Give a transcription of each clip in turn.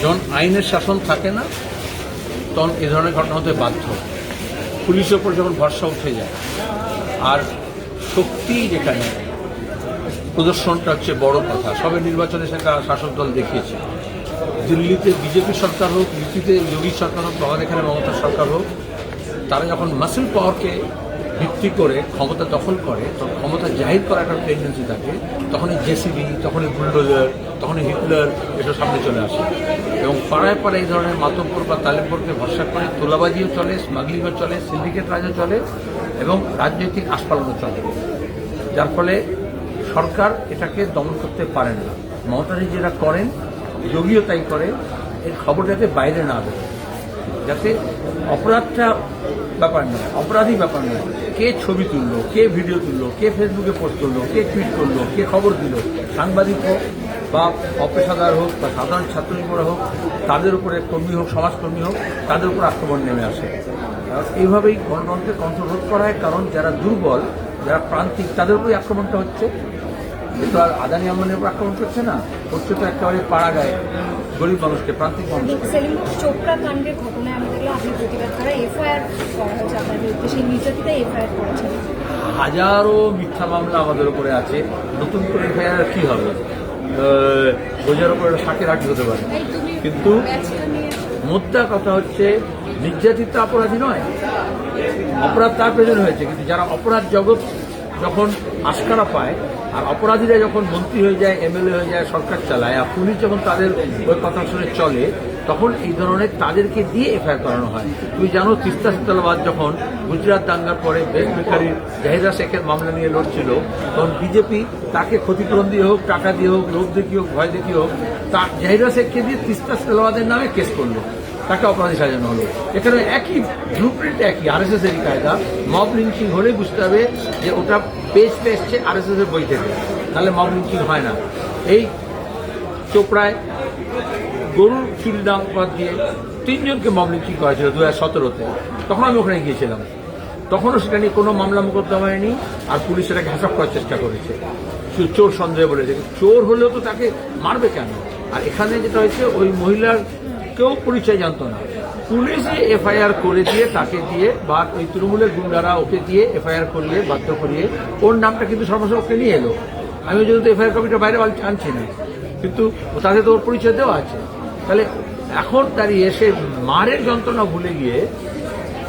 যখন আইনের শাসন থাকে না, তখন এ ধরনের ঘটনা হতে বাধ্য। পুলিশের উপর যখন ভরসা উঠে যায়, আর শক্তি যেখানে, প্রদর্শনটা হচ্ছে বড় কথা। সবে নির্বাচনে সেটা শাসক দল দেখিয়েছে। দিল্লিতে বিজেপি সরকার হোক, ইউপিতে যোগী সরকার হোক আমাদের এখানে মমতা সরকার হোক, তারা যখন মাসিল পাওয়ারকে ভিত্তি করে ক্ষমতা দখল করে, তখন ক্ষমতা জাহির করার একটা টেন্ডেন্সি থাকে, তখনই জেসিবি, তখনই বুলডোজার, তখনই হিটলার এসব সামনে চলে আসে। এবং পাড়ায় পাড়ায় এই ধরনের মাতব্বর বা তালেমপুরকে ভরসা করে তোলাবাজিও চলে, স্মাগলিংও চলে সিন্ডিকেট রাজও চলে এবং রাজনৈতিক আস্ফালনও চলে। যার ফলে সরকার এটাকে দমন করতে পারে না। মমতাজি যেটা করেন, যোগীও তাই করে, এর খবর যাতে বাইরে না আসে যাতে অপরাধটা ব্যাপার নয় অপরাধী ব্যাপার নয়। কে ছবি তুললো, কে ভিডিও তুললো, কে ফেসবুকে পোস্ট করল, কে টুইট করল, কে খবর দিল, সাংবাদিক হোক বা অপেশাদার হোক বা সাধারণ ছাত্রজীবীরা হোক, তাদের উপরে কর্মী হোক, সমাজকর্মী হোক, তাদের উপর আক্রমণ নেমে আসে। এইভাবেই গণতন্ত্রকে কন্ট্রোল রোধ করা হয়, কারণ যারা দুর্বল, যারা প্রান্তিক, তাদের উপরই আক্রমণটা হচ্ছে। কিন্তু আর আদানি আম্বানির উপর আক্রমণ করছে না? করছে তো একেবারে পাড়া গায়ে গরিব মানুষকে প্রান্তিক মানুষকে। চোপড়া কাণ্ডের ঘটনায় আমি দেখলাম আপনি প্রতিবাদ করা এফআইআর করা হয়েছে আপনার বিরুদ্ধে সেই নির্যাতিতা এফআইআর করেছেন। হাজারো মিথ্যা মামলা আমাদের উপরে আছে নতুন করে এফআইআর কি হবে? বোঝার উপরে শাকের আটি হতে পারে। কিন্তু মোদ্দা কথা হচ্ছে নির্যাতিত অপরাধী নয়। অপরাধ তার প্রয়োজন হয়েছে কিন্তু যারা অপরাধ জগৎ যখন আস্কারা পায় আর অপরাধীরা যখন মন্ত্রী হয়ে যায়, এমএলএ হয়ে যায়, সরকার চালায়, আর পুলিশ যখন তাদের ওই কথা শুনে চলে, তখন এই ধরনের তাদেরকে দিয়ে এফআইআর করানো হয়। তুমি জানো, তিস্তা শীতলাবাদ যখন গুজরাট দাঙ্গার পরে বেশ বেকারির জাহিরা শেখের মামলা নিয়ে লড়ছিল, তখন বিজেপি তাকে ক্ষতিপূরণ দিয়ে হোক, টাকা দিয়ে হোক, লোভ দেখিয়ে হোক, ভয় দেখিয়ে হোক, তা জাহিরা শেখকে দিয়ে তিস্তা শীতলাবাদের নামে কেস করল। তাকে অপরাধী সাজানো হলো। এখানে একই ব্লু প্রিন্ট একই আর এস এস এরই কায়দা। মব লিঞ্চিং হলেই বুঝতে হবে যে ওটা পেজটা এসছে আর এস এস এর বই থেকে। তাহলে মব লিঞ্চিং হয় না। এই চোপড়ায় গরুর চুরি দাম অপরাধ দিয়ে তিনজনকে মব লিঞ্চিং করা ছিল দু হাজার সতেরোতে। তখন আমি ওখানে গিয়েছিলাম। তখনও সেটা নিয়ে কোনো মামলা মোকদ্দমা হয়নি আর পুলিশ সেটাকে হ্যাসাপ করার চেষ্টা করেছে। শুধু চোর সন্দেহ বলেছে। চোর হলেও তো তাকে মারবে কেন? আর এখানে যেটা হয়েছে, ওই মহিলার কেউ পরিচয় জানতো না। পুলিশই এফআইআর করে দিয়ে, তাকে দিয়ে বা ওই তৃণমূলের গুন্ডারা ওকে দিয়ে এফআইআর করিয়ে, বাধ্য করিয়ে, ওর নামটা কিন্তু সর্বশেষ ওকে নিয়ে এলো। আমি যেহেতু এফআইআর কপিটা বাইরে আনছি না, কিন্তু তাতে তো ওর পরিচয় দেওয়া আছে। তাহলে এখন দাঁড়িয়ে এসে মারের যন্ত্রণা ভুলে গিয়ে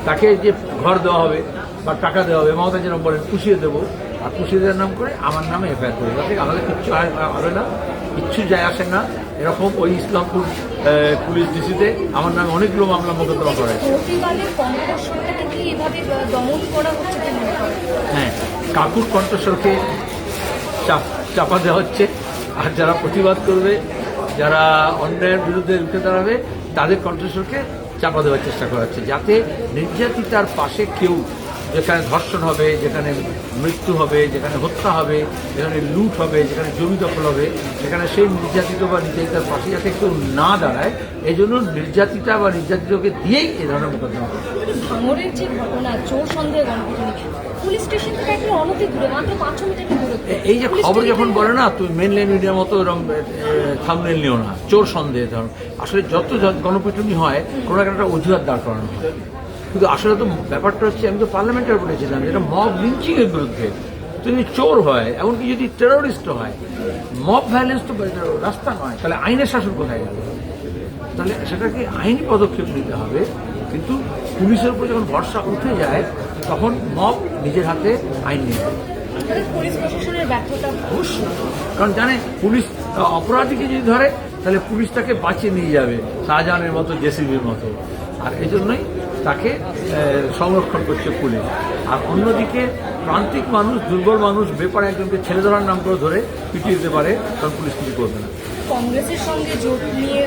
তাকে যে ঘর দেওয়া হবে বা টাকা দেওয়া হবে, মমতা যেরকম বলেন পুষিয়ে দেবো, আর পুষিয়ে দেওয়ার নাম করে আমার নামে এফআইআর করে যাতে আমাদের কিচ্ছু হবে না, কিচ্ছু যায় আসে না। এরকম ওই ইসলামপুর পুলিশ ডিসিতে আমার নামে অনেকগুলো মামলা মোকদ্দমা করা হয়েছে হ্যাঁ কাকুর কণ্ঠস্বরকে চাপ চাপা দেওয়া হচ্ছে। আর যারা প্রতিবাদ করবে যারা অন্যায়ের বিরুদ্ধে রুখে দাঁড়াবে তাদের কণ্ঠস্বরকে চাপা দেওয়ার চেষ্টা করা হচ্ছে যাতে নির্যাতিতার পাশে কেউ যেখানে ধর্ষণ হবে যেখানে মৃত্যু হবে যেখানে হত্যা হবে যেখানে লুট হবে যেখানে জমি দখল হবে সেখানে সেই নির্যাতিত বা নির্যাতিতার পাশে যাতে কেউ না দাঁড়ায় এই জন্য নির্যাতিতা বা নির্যাতিতকে দিয়েই এই ধরনের মোকদ্দমা করে ভাঙরের যে ঘটনা চোর সন্দেহ পুলিশ স্টেশন থেকে একদম অনতি দূরে মাত্র পাঁচশো মিটার এই যে খবর যখন বলে না তুমি মেন লাইন মিডিয়ার মতো এরকম থামনেল নিও না চোর সন্দেহ ধরুন আসলে যত গণপিটুনি হয় কোনো একটা অজুহাত দাঁড় করানো হয়। কিন্তু আসলে তো ব্যাপারটা হচ্ছে আমি তো পার্লামেন্টার বলেছিলাম যেটা মব লিঞ্চিং এর বিরুদ্ধে। যদি চোর হয় এমনকি যদি টেরোরিস্ট হয় মব ভায়োলেন্স তো রাস্তা নয় তাহলে আইনের শাসন কোথায় গেল? তাহলে সেটাকে আইনি পদক্ষেপ নিতে হবে কিন্তু পুলিশের উপর যখন ভরসা উঠে যায় তখন মব নিজের হাতে আইন নিয়ে কারণ জানে পুলিশ অপরাধীকে যদি ধরে তাহলে পুলিশ তাকে বাঁচিয়ে নিয়ে যাবে শাহজাহানের মতো জেসিবির মতো। আর এই জন্যই তাকে সংরক্ষণ করছে পুলিশ। আর অন্যদিকে প্রান্তিক মানুষ, দুর্বল মানুষ বেপারে একজনকে ছেলে ধরার নাম করে ধরে পিটিয়ে দিতে পারে, তখন পুলিশ কিছু করবে না। কংগ্রেসের সঙ্গে জোট নিয়ে